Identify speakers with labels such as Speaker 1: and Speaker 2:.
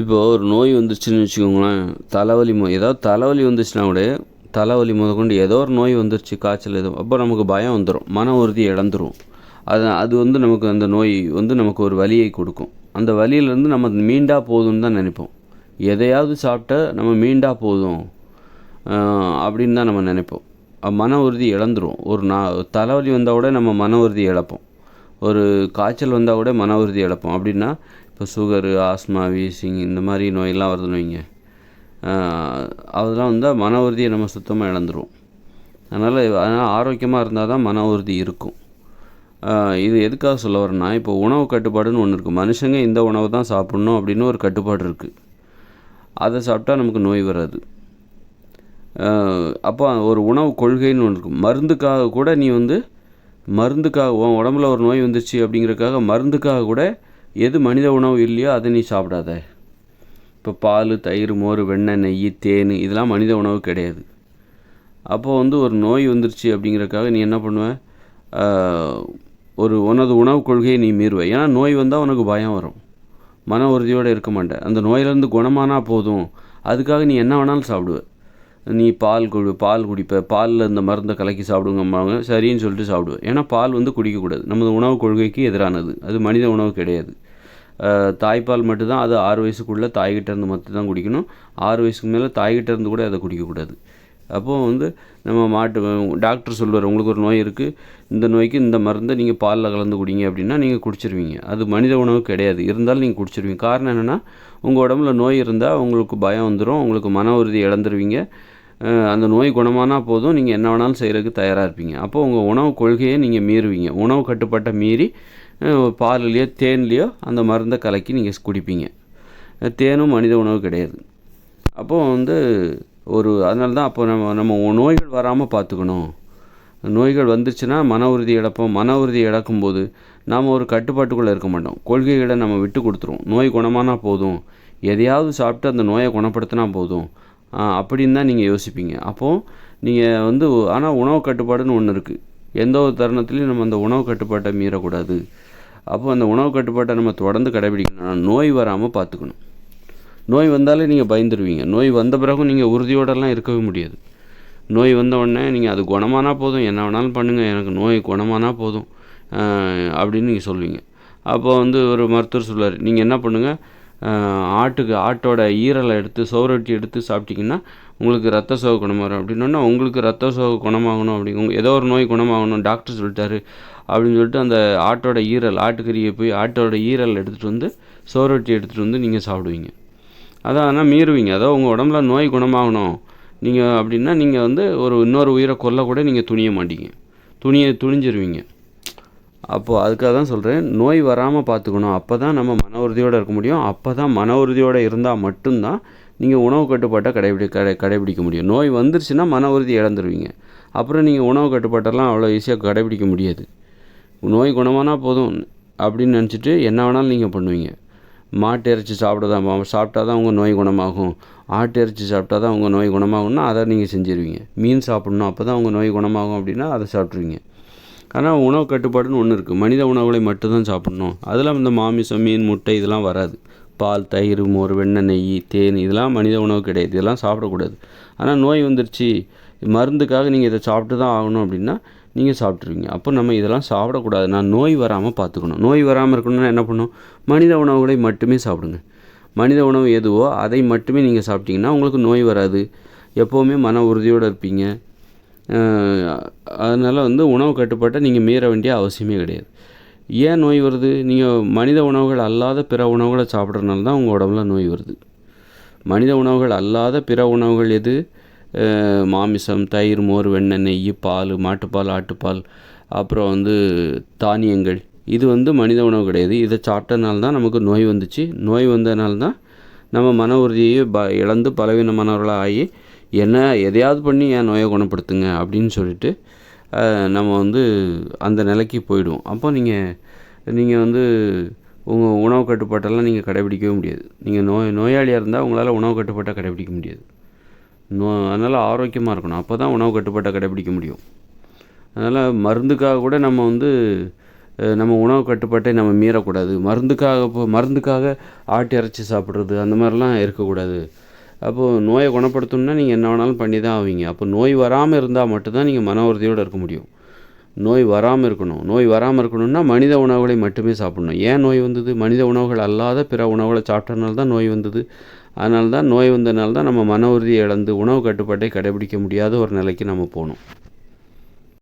Speaker 1: இப்போ ஒரு நோய் வந்துருச்சுன்னு வச்சுக்கோங்களேன் தலைவலி மொ ஏதாவது தலைவலி வந்துச்சுன்னா கூட தலைவலி முதற்கொண்டு ஏதோ ஒரு நோய் வந்துருச்சு காய்ச்சல் ஏதோ அப்போ நமக்கு பயம் வந்துடும் மன உறுதி இழந்துரும். அது அது வந்து நமக்கு அந்த நோய் வந்து நமக்கு ஒரு வலியை கொடுக்கும். அந்த வலியிலேருந்து நம்ம மீண்டா போதும்னு தான் நினைப்போம். எதையாவது சாப்பிட்டா நம்ம மீண்டா போதும் அப்படின்னு தான் நம்ம நினைப்போம். மன உறுதி இழந்துரும். ஒரு நா தலைவலி வந்தால் கூட நம்ம மன உறுதி இழப்போம். ஒரு காய்ச்சல் வந்தால் கூட மன உறுதி இழப்போம். அப்படின்னா இப்போ சுகரு ஆஸ்மா வீசிங் இந்த மாதிரி நோயெல்லாம் வருதுன்னு வைங்க. அதெல்லாம் வந்தால் மன உறுதியை நம்ம சுத்தமாக இழந்துருவோம். அதனால் அதனால் ஆரோக்கியமாக இருந்தால் தான் மன உறுதி இருக்கும். இது எதுக்காக சொல்ல வரேன்னா இப்போ உணவு கட்டுப்பாடுன்னு ஒன்று இருக்குது மனுஷங்க இந்த உணவு தான் சாப்பிட்ணும் அப்படின்னு ஒரு கட்டுப்பாடு இருக்குது அதை சாப்பிட்டா நமக்கு நோய் வராது. அப்போ ஒரு உணவு கொள்கைன்னு ஒன்று இருக்கும் மருந்துக்காக கூட நீ வந்து மருந்துக்காக உன் உடம்புல ஒரு நோய் வந்துருச்சு அப்படிங்கிறதுக்காக மருந்துக்காக கூட எது மனித உணவு இல்லையோ அதை நீ சாப்பிடாத. இப்போ பால் தயிர் மோர் வெண்ணெய் நெய் தேன் இதெல்லாம் மனித உணவு கிடையாது. அப்போது வந்து ஒரு நோய் வந்துருச்சு அப்படிங்கிறதுக்காக நீ என்ன பண்ணுவ? ஒரு உனது உணவு கொள்கையை நீ மீறுவ. ஏன்னா நோய் வந்தால் உனக்கு பயம் வரும். மன உறுதியோடு இருக்க மாட்டேன் அந்த நோயிலேருந்து குணமானா போதும். அதுக்காக நீ என்ன வேணாலும் சாப்பிடுவ. நீ பால் குடி பால் குடிப்ப பாலில் இந்த மருந்தை கலக்கி சாப்பிடுங்கம்பாங்க. சரின்னு சொல்லிட்டு சாப்பிடுவேன் ஏன்னா பால் வந்து குடிக்கக்கூடாது. நமது உணவு கொள்கைக்கு எதிரானது. அது மனித உணவு கிடையாது. தாய்ப்பால் மட்டும்தான். அது ஆறு வயசுக்குள்ளே தாய்கிட்ட இருந்து மட்டும் தான் குடிக்கணும். ஆறு வயசுக்கு மேலே தாய்கிட்ட இருந்து கூட அதை குடிக்கக்கூடாது. அப்போது வந்து நம்ம மாட்டு டாக்டர் சொல்லுவார் உங்களுக்கு ஒரு நோய் இருக்குது இந்த நோய்க்கு இந்த மருந்தை நீங்கள் பாலில் கலந்து குடிங்க அப்படின்னா நீங்கள் குடிச்சிருவீங்க. அது மனித உணவு கிடையாது. இருந்தாலும் நீங்கள் குடிச்சிருவீங்க. காரணம் என்னென்னா உங்கள் உடம்புல நோய் இருந்தால் உங்களுக்கு பயம் வந்துடும் உங்களுக்கு மன உறுதி இழந்துருவீங்க. அந்த நோய் குணமானா போதும். நீங்கள் என்ன வேணாலும் செய்கிறதுக்கு தயாராக இருப்பீங்க. அப்போது உங்கள் உணவு கொள்கையை நீங்கள் மீறுவீங்க. உணவு கட்டுப்பாட்டை மீறி பால்லையோ தேன்லேயோ அந்த மருந்தை கலக்கி நீங்கள் குடிப்பீங்க. தேனும் மனித உணவு கிடையாது. அப்போது வந்து ஒரு அதனால தான் அப்போ நம்ம நம்ம நோய்கள் வராமல் பார்த்துக்கணும். நோய்கள் வந்துருச்சுன்னா மன உறுதி இழப்போம். மன உறுதி இழக்கும்போது நாம் ஒரு கட்டுப்பாட்டுக்குள்ளே இருக்க மாட்டோம். கொள்கைகளை நம்ம விட்டு கொடுத்துருவோம். நோய் குணமானா போதும். எதையாவது சாப்பிட்டு அந்த நோயை குணப்படுத்தினா போதும். அப்படின்னு தான் நீங்கள் யோசிப்பீங்க. அப்போது நீங்கள் வந்து ஆனால் உணவு கட்டுப்பாடுன்னு ஒன்று இருக்குது எந்த ஒரு தருணத்துலையும் நம்ம அந்த உணவு கட்டுப்பாட்டை மீறக்கூடாது. அப்போ அந்த உணவு கட்டுப்பாட்டை நம்ம தொடர்ந்து கடைபிடிக்கணும். நோய் வராமல் பார்த்துக்கணும். நோய் வந்தாலே நீங்கள் பயந்துருவீங்க. நோய் வந்த பிறகும் நீங்கள் உறுதியோடலாம் இருக்கவே முடியாது. நோய் வந்த உடனே நீங்கள் அது குணமானா போதும். என்ன வேணாலும் பண்ணுங்கள் எனக்கு நோய் குணமானா போதும். அப்படின்னு நீங்கள் சொல்லுவீங்க அப்போ வந்து ஒரு மருத்துவர் சொல்லுவார் நீங்கள் என்ன பண்ணுங்கள் ஆட்டுக்கு ஆட்டோட ஈரலை எடுத்து சோறொட்டி எடுத்து சாப்பிட்டிங்கன்னா உங்களுக்கு ரத்த சோக குணமாகும் அப்படின்னா உங்களுக்கு ரத்த சோக குணமாகணும் அப்படி. உங்க ஏதோ ஒரு நோய் குணமாகணும் டாக்டர் சொல்லிட்டாரு அப்படின்னு சொல்லிட்டு அந்த ஆட்டோட ஈரல் ஆட்டுக்கறியை போய் ஆட்டோட ஈரல் எடுத்துகிட்டு வந்து சோறொட்டி எடுத்துகிட்டு வந்து நீங்கள் சாப்பிடுவீங்க. அதான் ஆனால் மீறுவீங்க. அதாவது உங்கள் உடம்புல நோய் குணமாகணும். நீங்கள் அப்படின்னா நீங்கள் வந்து ஒரு இன்னொரு உயிரை கொல்ல கூட நீங்கள் துணிய மாட்டீங்க. துணியை துணிஞ்சிருவீங்க. அப்போது அதுக்காக தான் சொல்கிறேன் நோய் வராமல் பார்த்துக்கணும். அப்போ தான் நம்ம மன உறுதியோடு இருக்க முடியும். அப்போ தான் மன உறுதியோடு இருந்தால் மட்டும்தான் நீங்கள் உணவு கட்டுப்பாட்டை கடைபிடி கடை கடைபிடிக்க முடியும். நோய் வந்துருச்சுன்னா மன உறுதி இழந்துருவீங்க. அப்புறம் நீங்கள் உணவு கட்டுப்பாட்டெல்லாம் அவ்வளோ ஈஸியாக கடைபிடிக்க முடியாது. நோய் குணமானா போதும் அப்படின்னு நினச்சிட்டு என்ன வேணாலும் நீங்கள் பண்ணுவீங்க. மாட்டு இறைச்சி சாப்பிடதான் சாப்பிட்டா தான் உங்கள் நோய் குணமாகும். ஆட்டு இறைச்சி சாப்பிட்டா தான் உங்கள் நோய் குணமாகும்னா அதை நீங்கள் செஞ்சிருவீங்க. மீன் சாப்பிட்ணும் அப்போ தான் உங்கள் நோய் குணமாகும் அப்படின்னா அதை சாப்பிட்ருவீங்க ஆனால் உணவு கட்டுப்பாடுன்னு ஒன்று இருக்குது மனித உணவுகளை மட்டும்தான் சாப்பிடணும். அதெல்லாம் இந்த மாமிசம் மீன் முட்டை இதெல்லாம் வராது. பால் தயிர் மோர் வெண்ணெய் நெய் தேன் இதெல்லாம் மனித உணவு கிடையாது. இதெல்லாம் சாப்பிடக்கூடாது. ஆனால் நோய் வந்துருச்சு. மருந்துக்காக நீங்கள் இதை சாப்பிட்டு தான் ஆகணும் அப்படின்னா நீங்கள் சாப்பிட்ருவீங்க அப்போ நம்ம இதெல்லாம் சாப்பிடக்கூடாது. நான் நோய் வராமல் பார்த்துக்கணும். நோய் வராமல் இருக்கணும்னா என்ன பண்ணணும் மனித உணவுகளை மட்டுமே சாப்பிடுங்க. மனித உணவு எதுவோ அதை மட்டுமே நீங்கள் சாப்பிட்டீங்கன்னா உங்களுக்கு நோய் வராது. எப்போவுமே மன உறுதியோடு இருப்பீங்க. அதனால் வந்து உணவு கட்டுப்பாட்டை நீங்கள் மீற வேண்டிய அவசியமே கிடையாது. ஏன் நோய் வருது? நீங்கள் மனித உணவுகள் அல்லாத பிற உணவுகளை சாப்பிட்றதுனால தான் உங்கள் உடம்புல நோய் வருது. மனித உணவுகள் அல்லாத பிற உணவுகள் எது? மாமிசம் தயிர் மோர் வெண்ணெய் நெய் பால் மாட்டுப்பால் ஆட்டுப்பால் அப்புறம் வந்து தானியங்கள். இது வந்து மனித உணவு கிடையாது. இதை சாப்பிட்டனால தான் நமக்கு நோய் வந்துச்சு. நோய் வந்ததுனால தான் நம்ம மன உறுதியை ப இழந்து பலவீனமானவர்களாக ஆகி என்ன எதையாவது பண்ணி என் நோயை குணப்படுத்துங்க அப்படின்னு சொல்லிட்டு நம்ம வந்து அந்த நிலைக்கு போயிடுவோம். அப்போ நீங்கள் நீங்கள் வந்து உங்கள் உணவு கட்டுப்பாட்டெல்லாம் நீங்கள் கடைபிடிக்கவே முடியாது. நீங்கள் நோய் நோயாளியாக இருந்தால் உங்களால் உணவு கட்டுப்பாட்டை கடைபிடிக்க முடியாது. நோ அதனால் ஆரோக்கியமாக இருக்கணும். அப்போ தான் உணவு கட்டுப்பாட்டை கடைபிடிக்க முடியும். அதனால் மருந்துக்காக கூட நம்ம வந்து நம்ம உணவு கட்டுப்பாட்டை நம்ம மீறக்கூடாது. மருந்துக்காக இப்போ மருந்துக்காக ஆட்டு இறைச்சி சாப்பிட்றது அந்த மாதிரிலாம் இருக்கக்கூடாது. அப்போது நோயை குணப்படுத்தணும்னா நீங்கள் என்ன வேணாலும் பண்ணி தான் ஆவீங்க. அப்போ நோய் வராமல் இருந்தால் மட்டும்தான் நீங்கள் மன உறுதியோடு இருக்க முடியும். நோய் வராமல் இருக்கணும். நோய் வராமல் இருக்கணும்னா மனித உணவுகளை மட்டுமே சாப்பிடணும். ஏன் நோய் வந்தது? மனித உணவுகள் அல்லாத பிற உணவுகளை சாப்பிட்டனால தான் நோய் வந்தது. அதனால தான் நோய் வந்ததுனால தான் நம்ம மன உறுதியை இழந்து உணவு கட்டுப்பாட்டை கடைபிடிக்க முடியாத ஒரு நிலைக்கு நம்ம போகணும்.